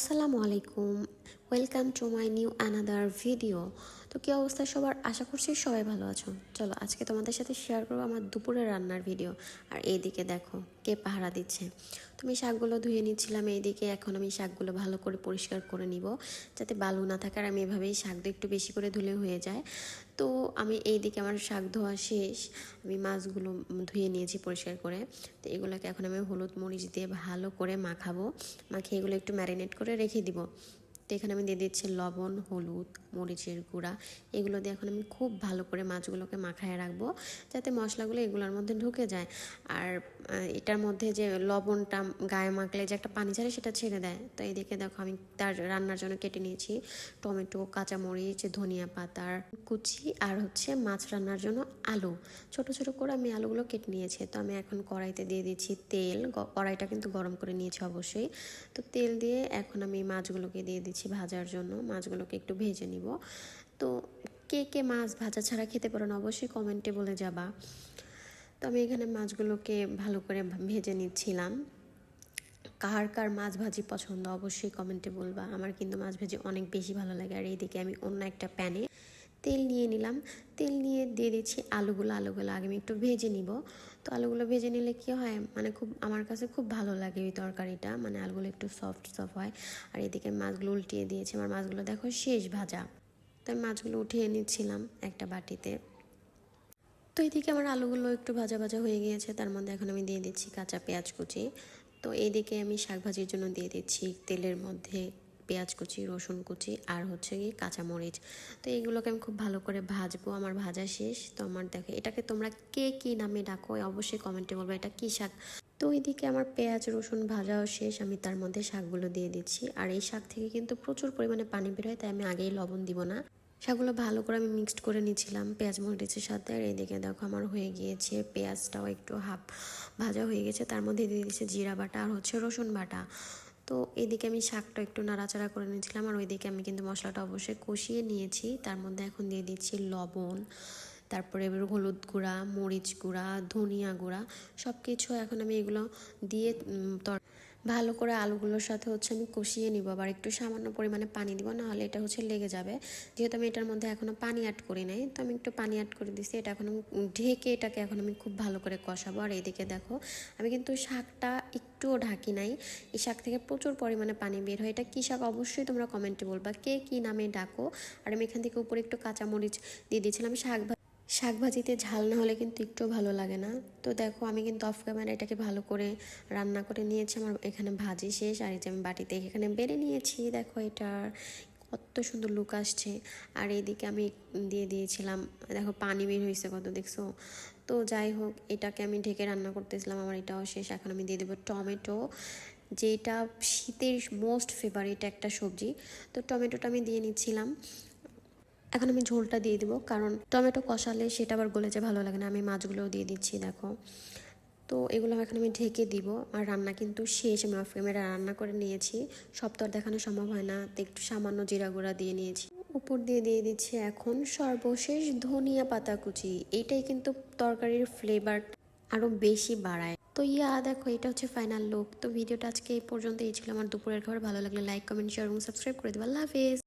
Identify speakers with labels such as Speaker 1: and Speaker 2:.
Speaker 1: আসসালামু আলাইকুম। Welcome to my new another video তো কী অবস্থা সবার? আশা করছি সবাই ভালো আছো। চলো, আজকে তোমাদের সাথে শেয়ার করব আমার দুপুরের রান্নার ভিডিও আর এইদিকে দেখো, কে পাহারা দিচ্ছে। তুমি শাকগুলো ধুয়ে নিচ্ছিলাম এইদিকে, এখন আমি শাকগুলো ভালো করে পরিষ্কার করে নিব, যাতে বালু না থাকার আমি এভাবেই শাকটা একটু বেশি করে ধুলে হয়ে যায়। তো আমি এইদিকে আমার শাক ধোয়া শেষ। আমি মাছগুলো ধুয়ে নিয়েছি পরিষ্কার করে। তো এগুলোকে এখন আমি হলুদ মরিচ দিয়ে ভালো করে মাখাবো। মাখিয়ে এগুলো একটু ম্যারিনেট করে রেখে দিব। তো এখানে আমি দিয়ে দিচ্ছি লবণ, হলুদ, মরিচের গুঁড়া। এগুলো দিয়ে এখন আমি খুব ভালো করে মাছগুলোকে মাখায় রাখব যাতে মশলাগুলো এগুলোর মধ্যে ঢুকে যায়। আর এটার মধ্যে যে লবণটা গায়ে মাখলে যে একটা পানি ছাড়ে সেটা ছেড়ে দেয়। তো এদিকে দেখো আমি তার রান্নার জন্য কেটে নিয়েছি টমেটো, কাঁচামরিচ, ধনিয়া পাতার কুচি আর হচ্ছে মাছ রান্নার জন্য আলু। ছোট ছোট করে আমি আলুগুলো কেটে নিয়েছি। তো আমি এখন কড়াইতে দিয়ে দিচ্ছি তেল। কড়াইটা কিন্তু গরম করে নিয়েছি অবশ্যই। তো তেল দিয়ে এখন আমি মাছগুলোকে দিয়ে দিচ্ছি। ভাজার জন্য। মাছগুলোকে একটু ভেজে নিব। তো কে কে মাছ ভাজা ছাড়া খেতে পারেন অবশ্যই কমেন্টে বলে যাবা। তো আমি এখানে মাছগুলোকে ভালো করে ভেজে নিচ্ছিলাম। কার কার মাছ ভাজি পছন্দ অবশ্যই কমেন্টে বলবা। আমার কিন্তু মাছ ভাজি অনেক বেশি ভালো লাগে। আর এইদিকে আমি অন্য একটা প্যানে তেল নিয়ে নিলাম। তেল নিয়ে দিয়ে দিচ্ছি আলুগুলো আলুগুলো আগে আমি একটু ভেজে নিব। তো আলুগুলো ভেজে নিলে কি হয় মানে খুব, আমার কাছে খুব ভালো লাগে ওই তরকারিটা। মানে আলুগুলো একটু সফট সফট হয়। আর এদিকে মাছগুলো উল্টিয়ে দিয়েছি। আমার মাছগুলো দেখো শেষ ভাজা। তো আমি মাছগুলো উঠিয়ে নিচ্ছিলাম একটা বাটিতে। তো এদিকে আমার আলুগুলো একটু ভাজা ভাজা হয়ে গিয়েছে। তার মধ্যে এখন আমি দিয়ে দিচ্ছি কাঁচা পেঁয়াজ কুচি। তো এইদিকে আমি শাক ভাজির জন্য দিয়ে দিচ্ছি তেলের মধ্যে পেঁয়াজ কুচি, রসুন কুচি আর হচ্ছে গিয়ে কাঁচামরিচ। তো এইগুলোকে আমি খুব ভালো করে ভাজবো, আমার ভাজা শেষ। তো আমার দেখো, এটাকে তোমরা কে কী নামে ডাকো, অবশ্যই কমেন্টে বলব এটা কী শাক। তো এইদিকে আমার পেঁয়াজ, রসুন ভাজাও শেষ, আমি তার মধ্যে শাকগুলো দিয়ে দিচ্ছি। আর এই শাক থেকে কিন্তু প্রচুর পরিমাণে পানি বের হয়, তাই আমি আগেই লবণ দিব না। শাকগুলো ভালো করে আমি মিক্সড করে নিয়েছিলাম পেঁয়াজ, মরিচের সাথে। আর এদিকে দেখো, আমার হয়ে গিয়েছে পেঁয়াজটাও একটু হাফ ভাজা হয়ে গেছে। তার মধ্যে দিয়ে দিয়েছে জিরা বাটা আর হচ্ছে রসুন বাটা। তো এদিকে আমি শাকটা একটু নাড়াচাড়া করে নিয়েছিলাম আর ওইদিকে আমি কিন্তু মশলাটা অবশ্যই কষিয়ে নিয়েছি। তার মধ্যে এখন দিয়ে দিচ্ছি লবণ, তারপরে এবার হলুদ গুঁড়া, মরিচ গুঁড়া, ধনিয়া গুঁড়া সব কিছু এখন আমি এগুলো দিয়ে ভালো করে আলুগুলোর সাথে হচ্ছে আমি কষিয়ে নিব। আবার একটু সামান্য পরিমাণে পানি দিব, নাহলে এটা হচ্ছে লেগে যাবে। যেহেতু আমি এটার মধ্যে এখনও পানি অ্যাড করি নাই, তো আমি একটু পানি অ্যাড করে দিছি। এটা এখন ঢেকে এটাকে এখন আমি খুব ভালো করে কষাবো। আর এইদিকে দেখো, আমি কিন্তু শাকটা একটুও ঢাকি নাই। এই শাক থেকে প্রচুর পরিমাণে পানি বের হয়। এটা কী শাক অবশ্যই তোমরা কমেন্টে বলবা। কে কি নামে ডাকো। আর আমি এখান থেকে উপরে একটু কাঁচামরিচ দিয়ে দিয়েছিলাম। শাক শাক ভাজিতে ঝাল না হলে কিন্তু একটু ভালো লাগে না। তো দেখো, আমি কিন্তু অফ ক্যামেরা এটাকে ভালো করে রান্না করে নিয়েছি। আমার এখানে ভাজি শেষ। আর এই যে আমি বাটিতে এখানে বেড়ে নিয়েছি। দেখো এটার কত সুন্দর লুক আসছে। আর এইদিকে আমি দিয়ে দিয়েছিলাম, দেখো পানি বের হয়েছে কত, দেখছ? তো যাই হোক, এটাকে আমি ঢেকে রান্না করতেছিলাম, আমার এটাও শেষ, এখন আমি দিয়ে দেবো টমেটো। যেটা শীতের মোস্ট ফেভারিট একটা সবজি, তো টমেটোটা আমি দিয়ে নিচ্ছিলাম। এখন আমি ঝোলটা দিয়ে দিব, কারণ টমেটো কষালে সেটা আবার গলে যে ভালো লাগে না। আমি মাছগুলোও দিয়ে দিচ্ছি, দেখো। তো এগুলো এখন আমি ঢেকে দিব। আর রান্না কিন্তু শেষ, আমি অফ ক্যামেরা রান্না করে নিয়েছি। সব তো আর দেখানো সম্ভব হয় না, তো একটু সামান্য জিরা গুঁড়া দিয়ে নিয়েছি। উপর দিয়ে দিয়ে দিচ্ছি এখন সর্বশেষ ধনিয়া পাতা কুচি। এইটাই কিন্তু তরকারির ফ্লেভার আরও বেশি বাড়ায়। তো ইয়া, দেখো, এটা হচ্ছে ফাইনাল লুক তো ভিডিওটা আজকে এই পর্যন্ত এই ছিল আমার দুপুরের খাবার। ভালো লাগলে লাইক কমেন্ট শেয়ার এবং সাবস্ক্রাইব করে দেবো আল্লাহ হাফেজ।